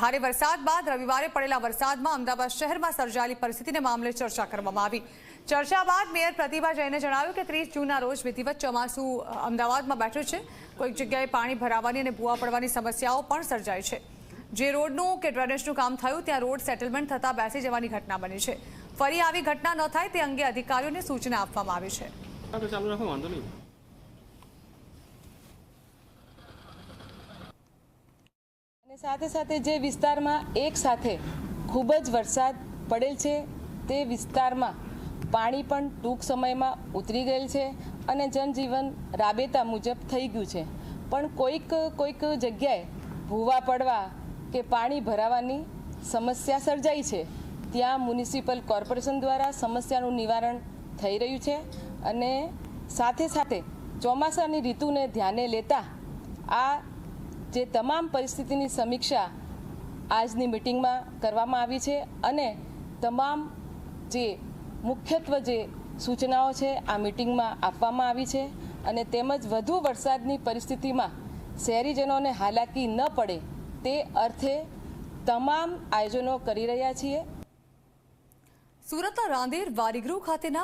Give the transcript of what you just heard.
ભારે વરસાદ બાદ રવિવારે પડેલા વરસાદમાં અમદાવાદ શહેરમાં સર્જાયેલી પરિસ્થિતિને મામલે ચર્ચા કરવામાં આવી. ચર્ચા બાદ મેયર પ્રતિભા જૈને જણાવ્યું કે ત્રીસ જૂનના રોજ વિધિવત ચોમાસું અમદાવાદમાં બેઠું છે. કોઈક જગ્યાએ પાણી ભરાવાની અને ભૂવા પડવાની સમસ્યાઓ પણ સર્જાય છે. જે રોડનું કે ડ્રેનેજનું કામ થયું, ત્યાં રોડ સેટલમેન્ટ થતાં બેસી જવાની ઘટના બની છે. ફરી આવી ઘટના ન થાય તે અંગે અધિકારીઓને સૂચના આપવામાં આવી છે. અને સાથે સાથે જે વિસ્તારમાં એક સાથે ખૂબ જ વરસાદ પડેલ છે, તે વિસ્તારમાં પાણી પણ ટૂંક સમયમાં ઉતરી ગયેલ છે અને જનજીવન રાબેતા મુજબ થઈ ગયું છે. પણ કોઈક કોઈક જગ્યાએ ભૂવા પડવા કે પાણી ભરાવાની સમસ્યા સર્જાઈ છે. ત્યાં મ્યુનિસિપલ કોર્પોરેશન દ્વારા સમસ્યાનું નિવારણ થઈ રહ્યું છે અને સાથે સાથે ચોમાસાની ઋતુને ધ્યાને લેતા આ જે તમામ પરિસ્થિતિની સમીક્ષા આજની મિટિંગમાં કરવામાં આવી છે અને તમામ જે મુખ્યત્વે જે સૂચનાઓ છે આ મિટિંગમાં આપવામાં આવી છે અને તેમજ વધુ વરસાદની પરિસ્થિતિમાં શહેરીજનોને હાલાકી ન પડે તે અર્થે તમામ આયોજનો કરી રહ્યા છીએ. સુરતના રાંદેર વારીગૃહ ખાતેના